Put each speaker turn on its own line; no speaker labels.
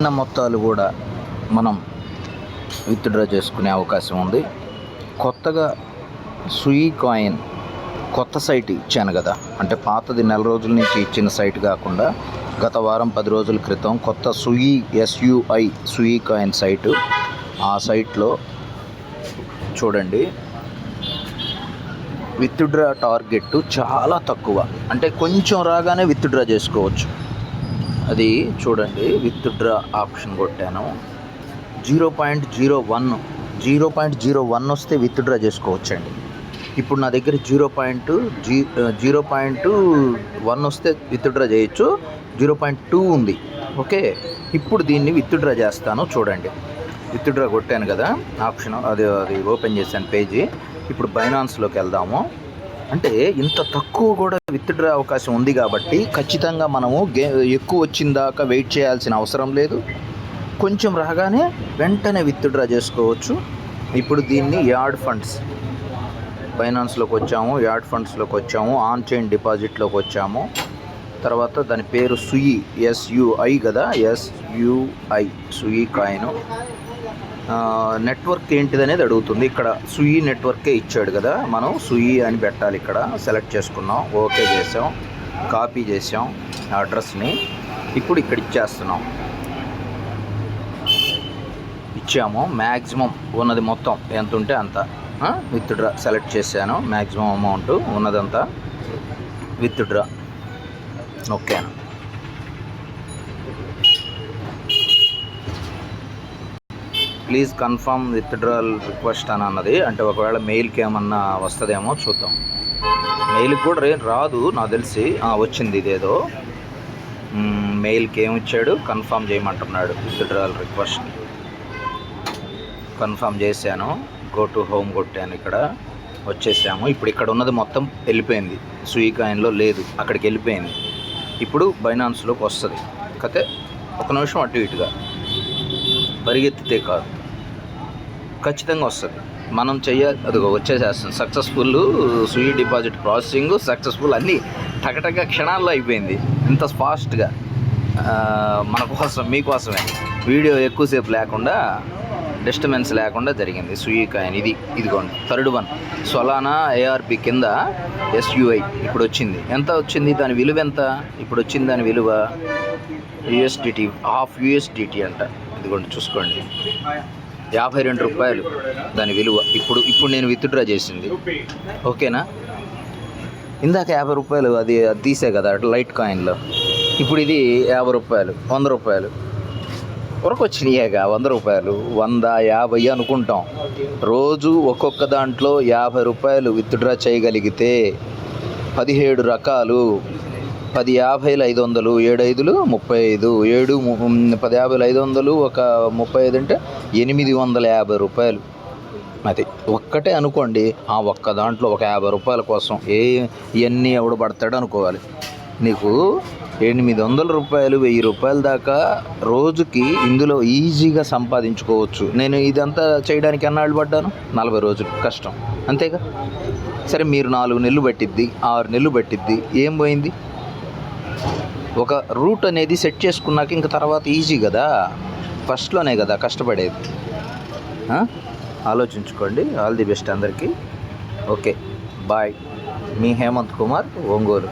చిన్న మొత్తాలు కూడా మనం విత్డ్రా చేసుకునే అవకాశం ఉంది. కొత్తగా సుయి కాయిన్ కొత్త సైట్ ఇచ్చాను కదా. అంటే పాతది నెల రోజుల నుంచి ఇచ్చిన సైట్ కాకుండా గత వారం పది రోజుల క్రితం కొత్త సుయి ఎస్యుఐ సుయి కాయిన్ సైటు ఆ సైట్లో చూడండి. విత్డ్రా టార్గెట్ చాలా తక్కువ. అంటే కొంచెం రాగానే విత్డ్రా చేసుకోవచ్చు. అది చూడండి విత్డ్రా ఆప్షన్ కొట్టాను. Zero point zero one zero point zero one వస్తే విత్డ్రా చేసుకోవచ్చండి. ఇప్పుడు నా దగ్గర జీరో పాయింట్ జీ జీరో పాయింట్ వన్ వస్తే విత్డ్రా చేయొచ్చు. జీరో పాయింట్ టూ ఉంది. ఓకే? ఇప్పుడు దీన్ని విత్డ్రా చేస్తాను చూడండి. విత్డ్రా కొట్టాను కదా ఆప్షన్ అది అది ఓపెన్ చేశాను పేజీ. ఇప్పుడు బైనాన్స్లోకి వెళ్దాము. అంటే ఇంత తక్కువ కూడా విత్డ్రా అవకాశం ఉంది కాబట్టి ఖచ్చితంగా మనము గే ఎక్కువ వచ్చిన దాకా వెయిట్ చేయాల్సిన అవసరం లేదు. కొంచెం రాగానే వెంటనే విత్డ్రా చేసుకోవచ్చు. ఇప్పుడు దీన్ని యార్డ్ ఫండ్స్ ఫైనాన్స్లోకి వచ్చాము యార్డ్ ఫండ్స్లోకి వచ్చాము ఆన్ చైన్ డిపాజిట్లోకి వచ్చాము. తర్వాత దాని పేరు సుయి ఎస్యుఐ కదా ఎస్యుఐ సుయి కాయిన్. నెట్వర్క్ ఏంటిది అనేది అడుగుతుంది. ఇక్కడ సుయి నెట్వర్కే ఇచ్చాడు కదా మనం సుయి అని పెట్టాలి ఇక్కడ. సెలెక్ట్ చేసుకున్నాం. ఓకే చేసాం. కాపీ చేసాం. అడ్రస్ని ఇప్పుడు ఇక్కడ ఇచ్చేస్తున్నాం. ఇచ్చాము. మ్యాక్సిమం ఉన్నది మొత్తం ఎంత ఉంటే అంత. విత్డ్రా సెలెక్ట్ చేశాను. మ్యాక్సిమం అమౌంట్ ఉన్నదంతా విత్డ్రా ఓకేనా ప్లీజ్ కన్ఫర్మ్ విత్డ్రాల్ రిక్వెస్ట్ అని అన్నది. అంటే ఒకవేళ మెయిల్కి ఏమన్నా వస్తుందేమో చూద్దాం. మెయిల్కి కూడా రే రాదు నాకు తెలిసి. వచ్చింది ఇదేదో. మెయిల్కి ఏమి ఇచ్చాడు? కన్ఫర్మ్ చేయమంటున్నాడు విత్డ్రాల్ రిక్వెస్ట్. కన్ఫర్మ్ చేశాను. గో టు హోమ్ కొట్టాను ఇక్కడ. వచ్చేసాము. ఇప్పుడు ఇక్కడ ఉన్నది మొత్తం వెళ్ళిపోయింది. స్వీ కాయిన్లో లేదు. అక్కడికి వెళ్ళిపోయింది. ఇప్పుడు బైనాన్స్లోకి వస్తుంది. కాకపోతే ఒక నిమిషం అటు ఇటుగా. పరిగెత్తితే కాదు. ఖచ్చితంగా వస్తుంది. మనం చెయ్య అదిగో వచ్చేసేస్తుంది. సక్సెస్ఫుల్ స్వీ డిపాజిట్ ప్రాసెసింగ్ సక్సెస్ఫుల్ అన్నీ టకటక క్షణాల్లో అయిపోయింది. ఇంత ఫాస్ట్గా మన కోసం మీకోసమే వీడియో ఎక్కువసేపు లేకుండా డిస్టర్బెన్స్ లేకుండా జరిగింది. స్వీ కాయిన్ ఇది. ఇదిగోండి. థర్డ్ వన్ సొలానా ఏఆర్పి కింద ఎస్యుఐ ఇప్పుడు వచ్చింది. ఎంత వచ్చింది? దాని విలువ ఎంత? ఇప్పుడు వచ్చింది దాని విలువ యుఎస్డిటీ హాఫ్ యుఎస్డిటీ అంట. ఇదిగోండి చూసుకోండి. యాభై రెండు రూపాయలు దాని విలువ. ఇప్పుడు ఇప్పుడు నేను విత్డ్రా చేసింది. ఓకేనా? ఇందాక యాభై రూపాయలు అది అది తీసే కదా లైట్ కాయిన్లో ఇప్పుడు ఇది యాభై రూపాయలు వంద రూపాయలు. వరకు వచ్చినాయేగా వంద రూపాయలు. వంద యాభై అనుకుంటాం. రోజు ఒక్కొక్క దాంట్లో యాభై రూపాయలు విత్డ్రా చేయగలిగితే పదిహేడు రకాలు పది యాభైలు ఐదు వందలు ఏడు ఐదులు ముప్పై ఐదు ఏడు ము- పది యాభైలు ఐదు వందలు ఒక ముప్పై ఐదు అంటే ఎనిమిది వందల యాభై రూపాయలు. అది ఒక్కటే అనుకోండి ఆ ఒక్క దాంట్లో ఒక యాభై రూపాయల కోసం ఏ ఇవన్నీ ఎవడు పడతాడు అనుకోవాలి. నీకు ఎనిమిది వందల రూపాయలు వెయ్యి రూపాయల దాకా రోజుకి ఇందులో ఈజీగా సంపాదించుకోవచ్చు. నేను ఇదంతా చేయడానికి ఎన్నాళ్ళు పడ్డాను? నలభై రోజులు. కష్టం. అంతేగా? సరే మీరు నాలుగు నెలలు పట్టిద్ది ఆరు నెలలు పట్టిద్ది ఏం పోయింది? ఒక రూట్ అనేది సెట్ చేసుకున్నాక ఇంక తర్వాత ఈజీ కదా? ఫస్ట్లోనే కదా కష్టపడేది. ఆలోచించుకోండి. ఆల్ ది బెస్ట్ అందరికీ. ఓకే బాయ్ మీ హేమంత్ కుమార్ ఒంగోలు.